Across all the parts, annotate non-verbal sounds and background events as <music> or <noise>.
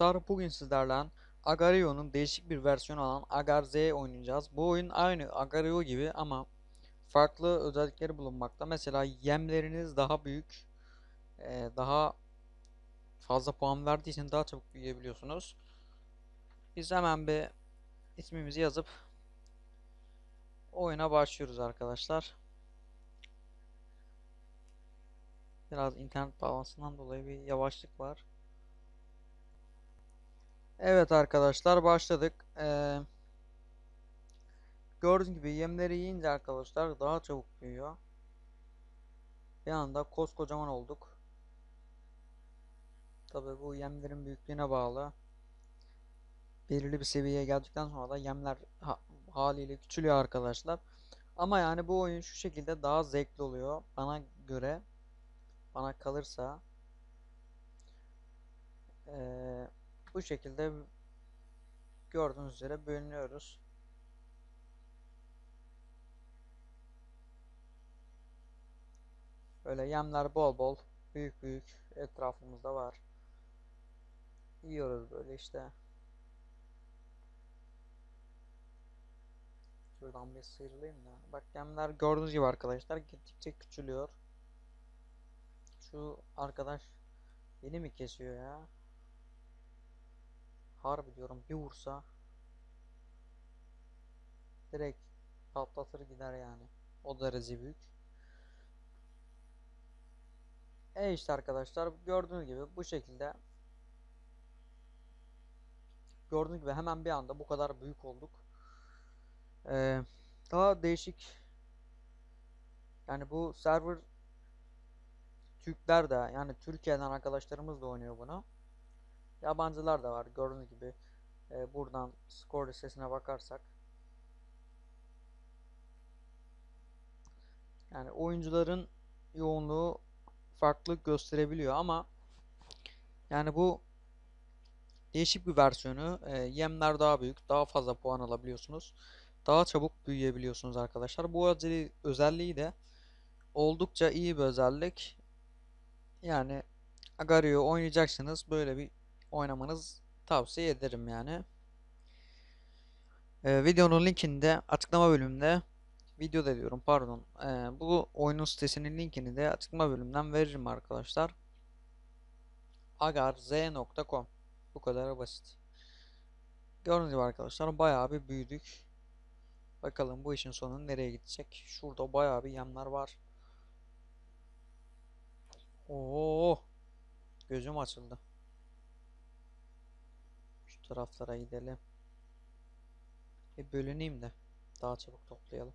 arkadaşlar bugün sizlerle Agar.io'nun değişik bir versiyonu olan Agar Z oynayacağız. Bu oyun aynı Agar.io gibi ama farklı özellikleri bulunmakta. Mesela yemleriniz daha büyük, e, daha fazla puan verdiği için daha çabuk büyüyebiliyorsunuz. Biz hemen bir ismimizi yazıp oyuna başlıyoruz arkadaşlar. Biraz internet bağlantısından dolayı bir yavaşlık var. Evet arkadaşlar başladık. Ee, gördüğünüz gibi yemleri yiyince arkadaşlar daha çabuk büyüyor. Bir anda koskocaman olduk. Tabii bu yemlerin büyüklüğüne bağlı. Belirli bir seviyeye geldikten sonra da yemler ha haliyle küçülüyor arkadaşlar. Ama yani bu oyun şu şekilde daha zevkli oluyor. Bana göre bana kalırsa ee, bu şekilde gördüğünüz üzere bölünüyoruz. Böyle yemler bol bol büyük büyük etrafımızda var. Yiyoruz böyle işte. Şuradan bir sıyrılayım da. Bak yemler gördüğünüz gibi arkadaşlar gittikçe küçülüyor. Şu arkadaş beni mi kesiyor ya? Harbi diyorum bir vursa direkt patlatır gider yani. O derece büyük. E işte arkadaşlar gördüğünüz gibi bu şekilde gördüğünüz gibi hemen bir anda bu kadar büyük olduk. Ee, daha değişik yani bu server Türkler de yani Türkiye'den arkadaşlarımız da oynuyor bunu. Yabancılar da var. Gördüğünüz gibi e, buradan skor listesine bakarsak yani oyuncuların yoğunluğu farklılık gösterebiliyor ama yani bu değişik bir versiyonu. E, yemler daha büyük, daha fazla puan alabiliyorsunuz. Daha çabuk büyüyebiliyorsunuz arkadaşlar. Bu özelliği, özelliği de oldukça iyi bir özellik. Yani Agario oynayacaksınız. Böyle bir oynamanız tavsiye ederim yani. Ee, videonun linkini de açıklama bölümünde videoda diyorum pardon. Ee, bu oyunun sitesinin linkini de açıklama bölümünden veririm arkadaşlar. agarz.com Bu kadar basit. Gördüğünüz gibi arkadaşlar bayağı bir büyüdük. Bakalım bu işin sonu nereye gidecek. Şurada bayağı bir yemler var. Oo, gözüm açıldı taraflara gidelim. Bir bölüneyim de daha çabuk toplayalım.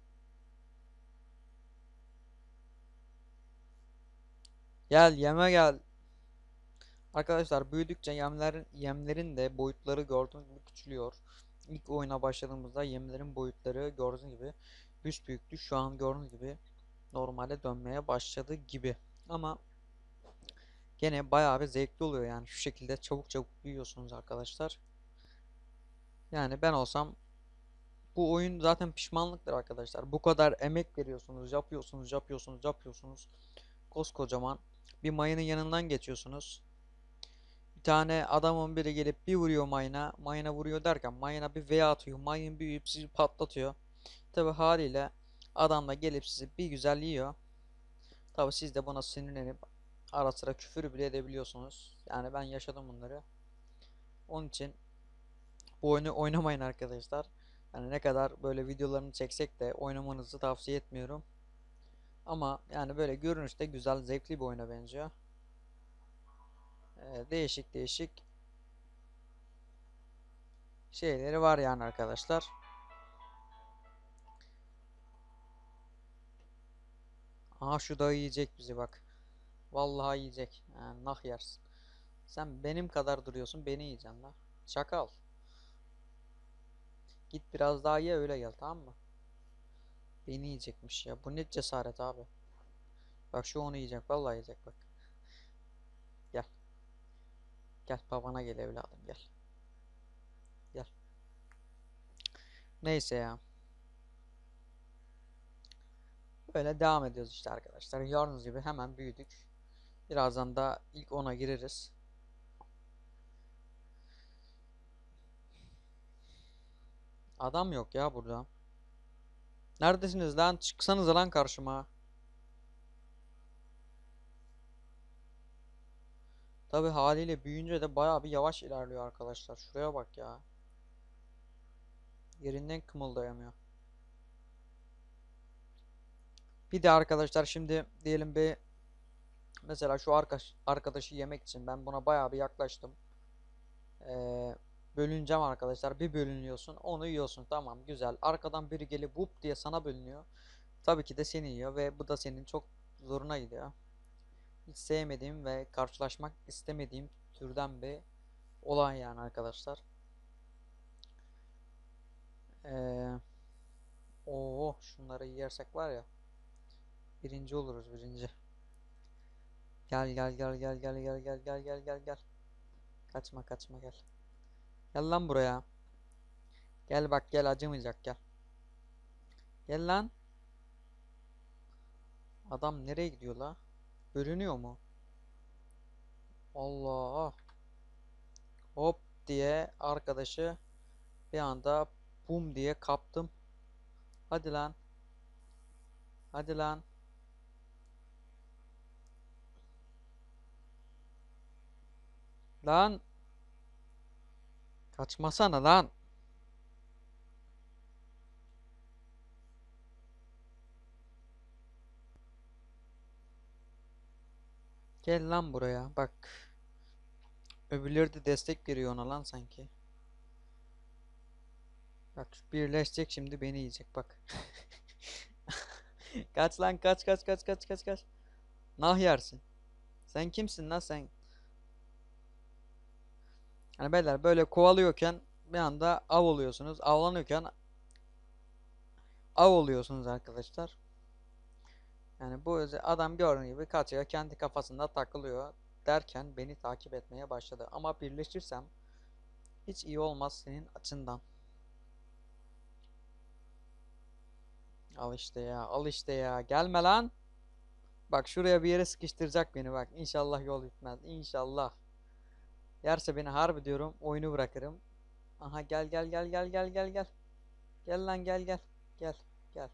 Gel yeme gel. Arkadaşlar büyüdükçe yemlerin yemlerin de boyutları gördüğünüz gibi küçülüyor. İlk oyuna başladığımızda yemlerin boyutları gördüğünüz gibi büyük büyüktü. Şu an gördüğünüz gibi normale dönmeye başladı gibi. Ama gene bayağı bir zevkli oluyor yani şu şekilde çabuk çabuk büyüyorsunuz arkadaşlar. Yani ben olsam bu oyun zaten pişmanlıktır arkadaşlar. Bu kadar emek veriyorsunuz, yapıyorsunuz, yapıyorsunuz, yapıyorsunuz. Koskocaman bir mayının yanından geçiyorsunuz. Bir tane adamın biri gelip bir vuruyor mayına. Mayına vuruyor derken mayına bir V atıyor. Mayın büyüyüp sizi patlatıyor. Tabi haliyle adam da gelip sizi bir güzel yiyor. Tabi siz de buna sinirlenip ara sıra küfür bile edebiliyorsunuz. Yani ben yaşadım bunları. Onun için bu oyunu oynamayın arkadaşlar. Yani ne kadar böyle videolarını çeksek de oynamanızı tavsiye etmiyorum. Ama yani böyle görünüşte güzel, zevkli bir oyuna benziyor. Ee, değişik değişik şeyleri var yani arkadaşlar. Aha şu da yiyecek bizi bak. Vallahi yiyecek. Yani nah yersin. Sen benim kadar duruyorsun beni yiyeceksin la. Çakal. Git biraz daha ye öyle gel tamam mı? Beni yiyecekmiş ya. Bu ne cesaret abi. Bak şu onu yiyecek. Vallahi yiyecek bak. Gel. Gel babana gel evladım gel. Gel. Neyse ya. Böyle devam ediyoruz işte arkadaşlar. Gördüğünüz gibi hemen büyüdük. Birazdan da ilk ona gireriz. Adam yok ya burada. Neredesiniz lan? Çıksanız lan karşıma. Tabi haliyle büyüyünce de bayağı bir yavaş ilerliyor arkadaşlar. Şuraya bak ya. Yerinden kımıldayamıyor. Bir de arkadaşlar şimdi diyelim bir mesela şu arkadaş, arkadaşı yemek için ben buna bayağı bir yaklaştım. Ee, bölüneceğim arkadaşlar. Bir bölünüyorsun, onu yiyorsun. Tamam, güzel. Arkadan biri gelip whoop diye sana bölünüyor. Tabii ki de seni yiyor ve bu da senin çok zoruna gidiyor. Hiç sevmediğim ve karşılaşmak istemediğim türden bir olay yani arkadaşlar. Ee, oo şunları yersek var ya birinci oluruz birinci. Gel gel gel gel gel gel gel gel gel gel gel. Kaçma kaçma gel. Gel lan buraya. Gel bak gel acımayacak gel. Gel lan. Adam nereye gidiyor la? Bölünüyor mu? Allah. Hop diye arkadaşı bir anda bum diye kaptım. Hadi lan. Hadi lan. Lan. Kaçmasana lan. Gel lan buraya. Bak. Öbürleri de destek veriyor ona lan sanki. Bak birleşecek şimdi beni yiyecek bak. <laughs> Kaç lan kaç kaç kaç kaç kaç kaç. Nah yersin. Sen kimsin lan sen? Hani beyler böyle kovalıyorken bir anda av oluyorsunuz. Avlanıyorken av oluyorsunuz arkadaşlar. Yani bu adam gördüğün gibi kaçıyor kendi kafasında takılıyor derken beni takip etmeye başladı. Ama birleşirsem hiç iyi olmaz senin açından. Al işte ya, al işte ya. Gelme lan. Bak şuraya bir yere sıkıştıracak beni bak. İnşallah yol bitmez. İnşallah. Yerse beni harbi diyorum oyunu bırakırım. Aha gel gel gel gel gel gel gel. Gel lan gel gel. Gel gel.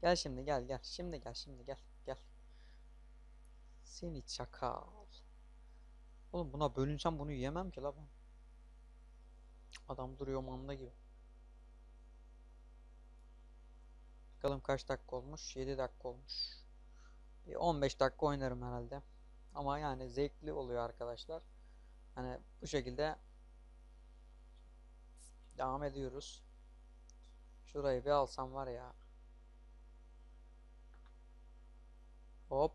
Gel şimdi gel gel. Şimdi gel şimdi gel gel. Seni çakal. Oğlum buna bölünsem bunu yiyemem ki la ben. Adam duruyor manda gibi. Bakalım kaç dakika olmuş? 7 dakika olmuş. Bir 15 dakika oynarım herhalde. Ama yani zevkli oluyor arkadaşlar. Hani bu şekilde devam ediyoruz. Şurayı bir alsam var ya. Hop.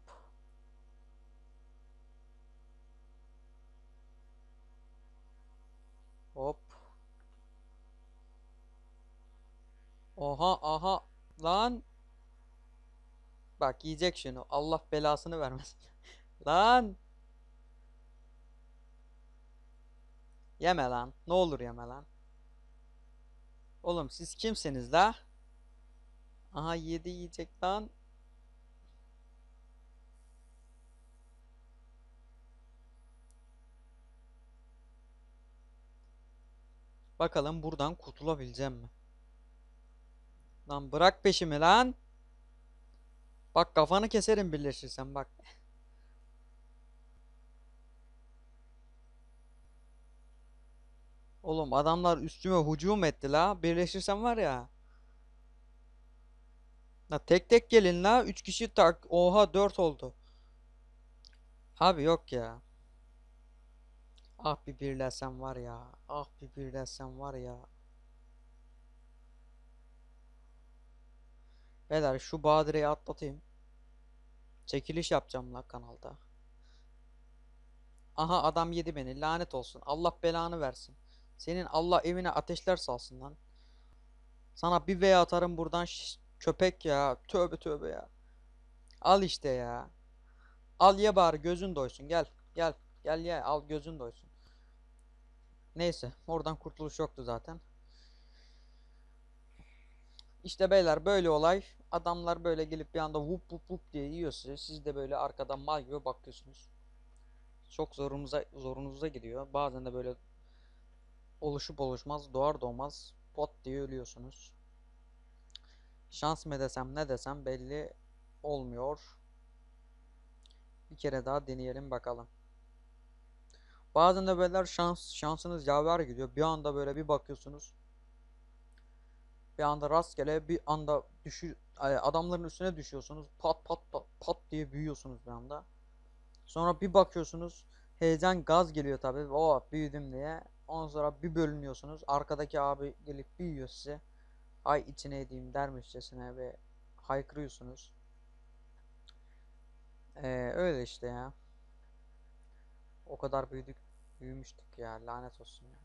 Hop. Oha aha lan. Bak yiyecek şunu. Allah belasını vermesin. <laughs> Lan. Yeme lan. Ne olur yeme lan. Oğlum siz kimsiniz la? Aha yedi yiyecek lan. Bakalım buradan kurtulabileceğim mi? Lan bırak peşimi lan. Bak kafanı keserim birleşirsen bak. Oğlum adamlar üstüme hücum etti la. Birleşirsem var ya. La tek tek gelin la. 3 kişi tak. Oha 4 oldu. Abi yok ya. Ah bir birleşsem var ya. Ah bir birleşsem var ya. Beyler şu badireyi atlatayım. Çekiliş yapacağım la kanalda. Aha adam yedi beni. Lanet olsun. Allah belanı versin. Senin Allah evine ateşler salsın lan. Sana bir V atarım buradan köpek ya. Tövbe tövbe ya. Al işte ya. Al ye bari gözün doysun. Gel. Gel. Gel ye. Al gözün doysun. Neyse. Oradan kurtuluş yoktu zaten. İşte beyler böyle olay. Adamlar böyle gelip bir anda vup vup vup diye yiyor sizi. Siz de böyle arkadan mal gibi bakıyorsunuz. Çok zorunuza zorunuza gidiyor. Bazen de böyle oluşup oluşmaz, doğar doğmaz pot diye ölüyorsunuz. Şans mı desem ne desem belli olmuyor. Bir kere daha deneyelim bakalım. Bazen de böyle şans şansınız yaver gidiyor. Bir anda böyle bir bakıyorsunuz. Bir anda rastgele bir anda düşü ay, adamların üstüne düşüyorsunuz. Pat pat pat pat diye büyüyorsunuz bir anda. Sonra bir bakıyorsunuz heyecan gaz geliyor tabii. O büyüdüm diye. Ondan sonra bir bölünüyorsunuz. Arkadaki abi gelip büyüyor size. Ay içine edeyim dermişçesine ve haykırıyorsunuz. Ee, öyle işte ya. O kadar büyüdük, büyümüştük ya. Lanet olsun ya.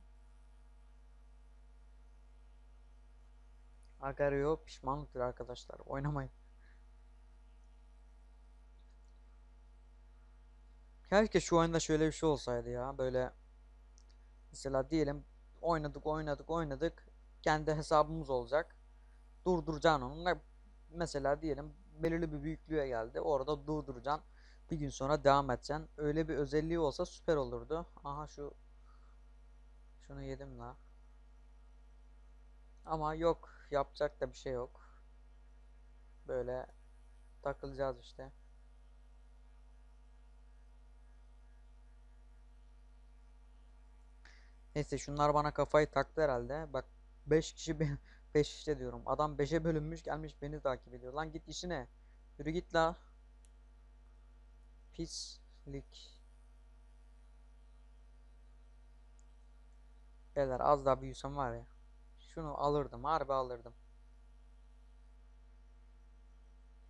Agario pişmanlıktır arkadaşlar. Oynamayın. Keşke şu oyunda şöyle bir şey olsaydı ya. Böyle mesela diyelim oynadık oynadık oynadık. Kendi hesabımız olacak. Durduracaksın onu. Mesela diyelim belirli bir büyüklüğe geldi. Orada durduracaksın. Bir gün sonra devam edeceksin. Öyle bir özelliği olsa süper olurdu. Aha şu şunu yedim la. Ama yok. Yapacak da bir şey yok. Böyle takılacağız işte. Neyse şunlar bana kafayı taktı herhalde. Bak 5 kişi 5 <laughs> işte diyorum. Adam 5'e bölünmüş gelmiş beni takip ediyor. Lan git işine. Yürü git la. Pislik. Beyler az daha büyüsem var ya. Şunu alırdım. Harbi alırdım.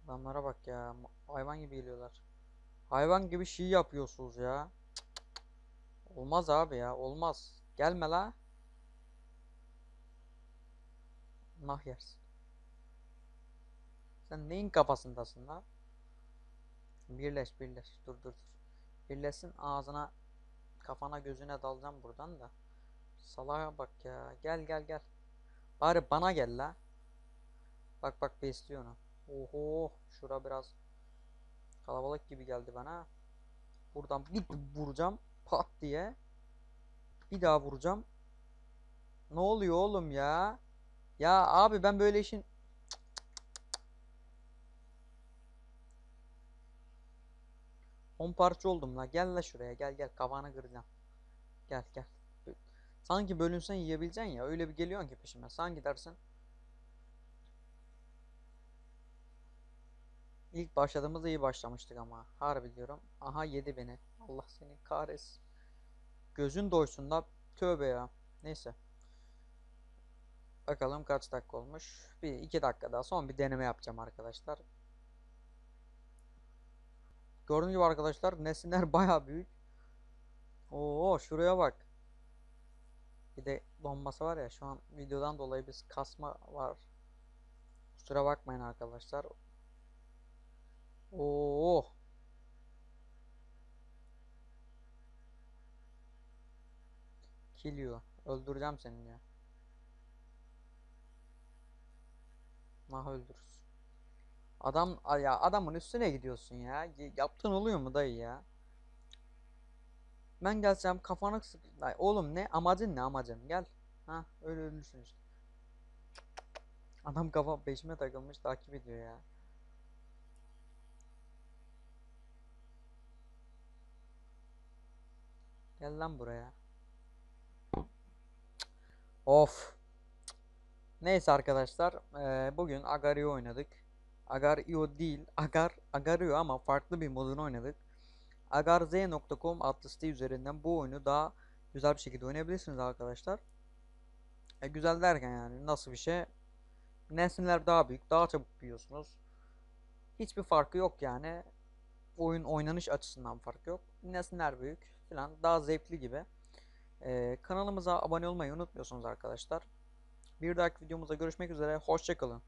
Adamlara bak ya. Hayvan gibi geliyorlar. Hayvan gibi şey yapıyorsunuz ya. Cık cık. Olmaz abi ya. Olmaz. Gelme la. Nah yersin. Sen neyin kafasındasın la? Birleş birleş. Dur dur dur. Birleşsin ağzına kafana gözüne dalacağım buradan da. Salaha bak ya. Gel gel gel. Bari bana gel la. Bak bak besliyor onu. Oho. Şura biraz kalabalık gibi geldi bana. Buradan bir vuracağım. Pat diye. Bir daha vuracağım. Ne oluyor oğlum ya? Ya abi ben böyle işin 10 parça oldum la. Gel la şuraya. Gel gel. Kafanı kıracağım. Gel gel. Sanki bölünsen yiyebileceksin ya. Öyle bir geliyorsun ki peşime. Sen gidersin. İlk başladığımızda iyi başlamıştık ama. Harbi diyorum. Aha yedi beni. Allah seni kahretsin. Gözün doysun da. Tövbe ya. Neyse. Bakalım kaç dakika olmuş. Bir iki dakika daha son bir deneme yapacağım arkadaşlar. Gördüğünüz gibi arkadaşlar nesinler <laughs> baya büyük. Oo şuraya bak. Bir de donması var ya şu an videodan dolayı biz kasma var. Kusura bakmayın arkadaşlar. Oo. Kill Öldüreceğim seni ya. Nah öldürürsün. Adam ya adamın üstüne gidiyorsun ya. Yaptığın oluyor mu dayı ya? Ben gelsem kafanı sık... Oğlum ne amacın ne amacın? Gel. Ha öyle ölürsün işte. Adam kafa peşime takılmış takip ediyor ya. Gel lan buraya. Of. Neyse arkadaşlar, bugün Agario oynadık. Agario değil, Agar Agario ama farklı bir modunu oynadık. agarz.com adlı site üzerinden bu oyunu daha güzel bir şekilde oynayabilirsiniz arkadaşlar. E, güzel derken yani nasıl bir şey? Nesneler daha büyük, daha çabuk büyüyorsunuz. Hiçbir farkı yok yani. Oyun oynanış açısından fark yok. Nesneler büyük falan daha zevkli gibi. E, kanalımıza abone olmayı unutmuyorsunuz arkadaşlar. Bir dahaki videomuzda görüşmek üzere. Hoşçakalın.